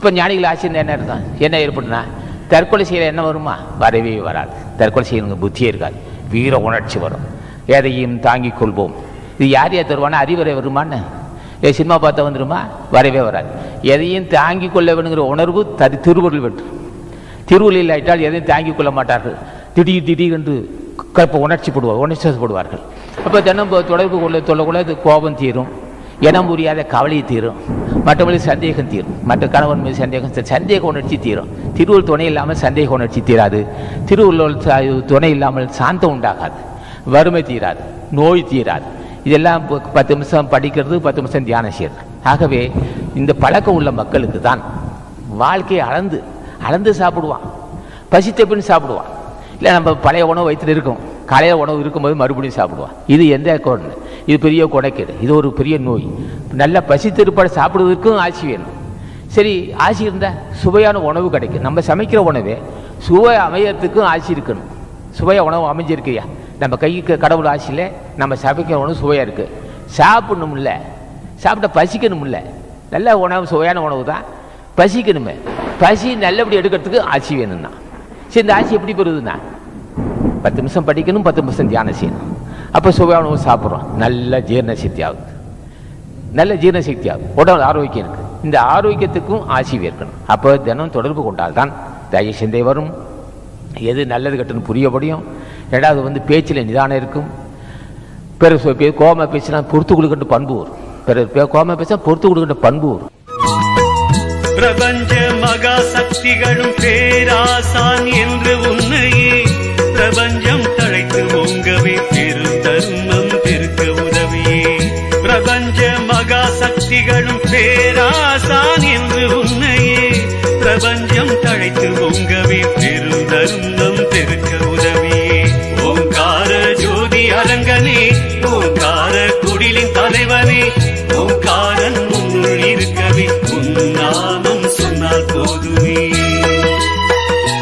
இப்போ ஞானிகள் ஆச்சரியம் என்ன அர்த்தம்? என்ன ஏற்படுனா தற்கொலை செய்கிற என்ன வருமா? வரவே வராது. தற்கொலை செய்யணுங்க புத்தியே இருக்காது. வீர உணர்ச்சி வரும். எதையும் தாங்கிக் கொள்வோம். இது யார் யார் தருவானா? அறிவுரை வருமான்னு. ஏ சினிமா பார்த்தா வந்துருமா? வரவே வராது. எதையும் தாங்கிக் கொள்ள வேணுங்கிற உணர்வு தரு திருவருள் வெற்று திருவள்ளில் இல்லாவிட்டால் எதையும் தாங்கிக் கொள்ள மாட்டார்கள். திடீர் திடீரென்று கற்ப உணர்ச்சி போடுவார் உணர்ச்சி போடுவார்கள் அப்போ தினம் தொடர்பு கொள்ள சொல்லக்குள்ள அது கோபம் தீரும். இனம் புரியாத கவலை தீரும். மற்றபடி சந்தேகம் தீரும். மற்ற கணவன் மீது சந்தேகம் சந்தேக உணர்ச்சி தீரும். திருவள்ளுவர் துணை இல்லாமல் சந்தேக உணர்ச்சி தீராது. திருவள்ளுவர் துணை இல்லாமல் சாந்தம் உண்டாகாது. வறுமை தீராது. நோய் தீராது. இதெல்லாம் பத்து நிமிஷம் படிக்கிறது பத்து நிமிஷம் தியானம் செய்யறது. ஆகவே இந்த பழக்கம் உள்ள மக்களுக்கு தான் வாழ்க்கையை அளந்து அளந்து சாப்பிடுவான். பசித்த பின் சாப்பிடுவான். இல்லை நம்ம பழைய உணவு வயிற்றுல இருக்கோம். காலையில் உணவு இருக்கும்போது மறுபடியும் சாப்பிடுவான். இது எந்த கொண்டு இது பெரிய கொடைக்கேடு இது ஒரு பெரிய நோய். நல்ல பசி திருப்பாடு சாப்பிடுவதற்கும் ஆசி வேணும். சரி ஆசி இருந்தால் சுவையான உணவு கிடைக்கும். நம்ம சமைக்கிற உணவே சுவை அமையறதுக்கும் ஆசி இருக்கணும். சுவையாக உணவு அமைஞ்சிருக்கியா? நம்ம கைக்கு கடவுள் ஆசையில் நம்ம சமைக்கிற உணவு சுவையாக இருக்குது சாப்பிடணும்ல. சாப்பிட்ட பசிக்கணும்ல. நல்ல உணவு சுவையான உணவு தான். பசிக்கணுமே. பசி நல்லபடி எடுக்கிறதுக்கு ஆசி வேணும்னா. சரி இந்த ஆசி எப்படி பெறுதுன்னா? பத்து நிமிஷம் படிக்கணும் பத்து நிமிஷம் தியானம் செய்யணும். அப்போ சுவையான உணவு சாப்பிட்றோம். நல்ல ஜீரண சக்தி ஆகுது. நல்ல ஜீரண சக்தி ஆகும் உடல் ஆரோக்கியம் இருக்குது இந்த ஆரோக்கியத்துக்கும் ஆசி இருக்கணும் அப்போ தினம் தொடர்பு கொண்டால் தான் தய சிந்தை வரும். எது நல்லது கெட்டன்னு புரிய முடியும். ரெண்டாவது வந்து பேச்சில் நிதானம் இருக்கும். பிறகு கோம பே- பேசினா பொறுத்து கொடுக்கின்ற பண்பு வரும். பிறகு கோம கோவமா பேசினா பொறுத்து கொடுக்கின்ற பண்பு வரும். பிரபஞ்ச மகா சக்திகளும் பேராசா திகழும் பேராசான் என்று உன்னையே பிரபஞ்சம் தழைத்து ஒங்கவே பெருந்தருந்தம் தெருக்க உதவியே. ஓங்கார ஜோதி அரங்கனே ஓங்கார குடிலின் தலைவனே ஓங்காரன் உன்னுள் இருக்கவே உன் நாமம் சொன்னால் போதும்.